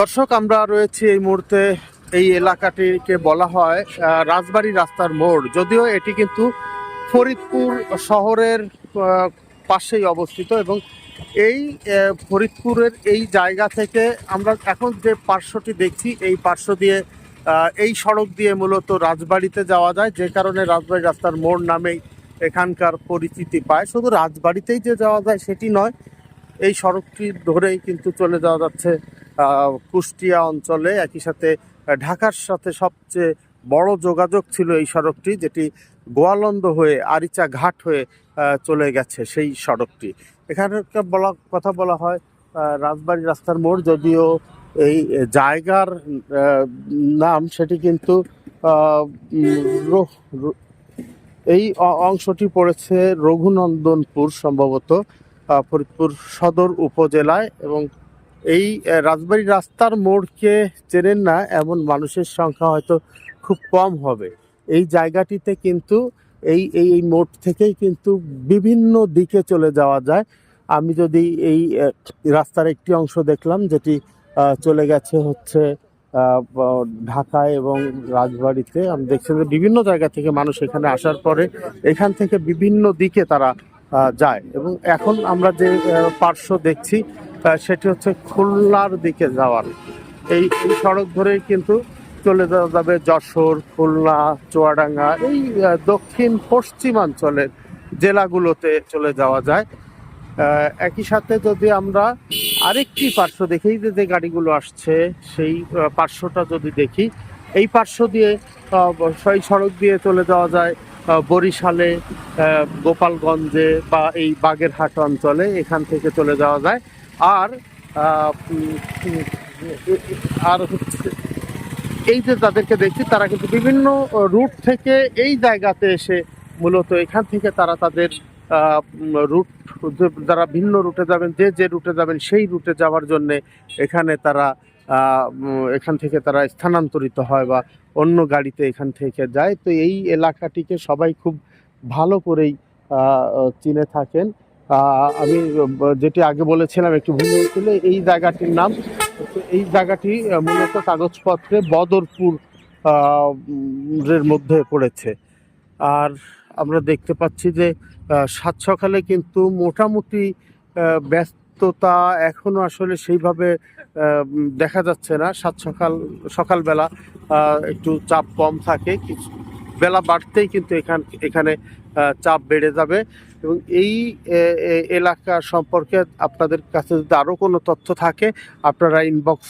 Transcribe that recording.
দর্শক, আমরা রয়েছি এই মুহূর্তে এই এলাকাটিকে বলা হয় রাজবাড়ি রাস্তার মোড়। যদিও এটি কিন্তু ফরিদপুর শহরের পাশেই অবস্থিত এবং এই ফরিদপুরের এই জায়গা থেকে আমরা এখন যে পার্শ্বটি দেখছি, এই পার্শ্ব দিয়ে এই সড়ক দিয়ে মূলত রাজবাড়িতে যাওয়া যায়, যে কারণে রাজবাড়ি রাস্তার মোড় নামেই এখানকার পরিচিতি পায়। শুধু রাজবাড়িতেই যে যাওয়া যায় সেটি নয় এই সড়কটি ধরেই কিন্তু চলে যাওয়া যাচ্ছে কুষ্টিয়া অঞ্চলে। একই সাথে ঢাকার সাথে সবচেয়ে বড় যোগাযোগ ছিল এই সড়কটি, যেটি গোয়ালন্দ হয়ে আরিচা ঘাট হয়ে চলে গেছে সেই সড়কটি। এখানে একটা বলা, কথা বলা হয় রাজবাড়ি রাস্তার মোড়, যদিও এই জায়গার নাম সেটি কিন্তু এই অংশটি পড়েছে রঘুনন্দনপুর সম্ভবত। ফরিদপুর সদর উপজেলায় এবং এই রাজবাড়ি রাস্তার মোড়কে চেনেন না এমন মানুষের সংখ্যা হয়তো খুব কম হবে। এই জায়গাটিতে কিন্তু এই এই মোড় থেকেই কিন্তু বিভিন্ন দিকে চলে যাওয়া যায়। আমি যদি এই রাস্তার একটি অংশ দেখলাম যেটি চলে গেছে হচ্ছে ঢাকায় এবং রাজবাড়িতে, আমি দেখছি যে বিভিন্ন জায়গা থেকে মানুষ এখানে আসার পরে এখান থেকে বিভিন্ন দিকে তারা যায়। এবং এখন আমরা যে পার্শ্ব দেখছি সেটি হচ্ছে খুলনার দিকে যাওয়ার। এই সড়ক ধরেই কিন্তু চলে যাওয়া যাবে যশোর, খুলনা, চুয়াডাঙ্গা, এই দক্ষিণ পশ্চিমাঞ্চলের জেলাগুলোতে চলে যাওয়া যায়। একই সাথে যদি আমরা আরেকটি পার্শ্ব দেখি যে যে গাড়িগুলো আসছে, সেই পার্শ্বটা যদি দেখি, এই পার্শ্ব দিয়ে সেই সড়ক দিয়ে চলে যাওয়া যায়। বরিশালে গোপালগঞ্জে বা এই বাগেরহাট অঞ্চলে এখান থেকে চলে যাওয়া যায়। আর আর হচ্ছে এই যে তাদেরকে দেখছি, তারা কিন্তু বিভিন্ন রুট থেকে এই জায়গাতে এসে মূলত এখান থেকে তারা তাদের রুট যারা ভিন্ন রুটে যাবেন, যে যে রুটে যাবেন, সেই রুটে যাওয়ার জন্যে এখানে তারা এখান থেকে তারা স্থানান্তরিত হয় বা অন্য গাড়িতে এখান থেকে যায়। তো এই এলাকাটিকে সবাই খুব ভালো করেই চিনে থাকেন। আমি যেটি আগে বলেছিলাম একটু ভুল হয়েছিল এই জায়গাটির নাম এই জায়গাটি মূলত কাগজপত্রে বদরপুর এর মধ্যে পড়েছে। আর আমরা দেখতে পাচ্ছি যে সাত সকালে কিন্তু মোটামুটি আহ, ব্যস্ততা এখনও আসলে সেইভাবে দেখা যাচ্ছে না। সাত সকাল, সকালবেলা একটু চাপ কম থাকে। কিছু, বেলা বাড়তেই কিন্তু এখান, এখানে চাপ বেড়ে যাবে। এবং এই এলাকা সম্পর্কে আপনাদের কাছে যদি আরও কোনো তথ্য থাকে, আপনারা ইনবক্স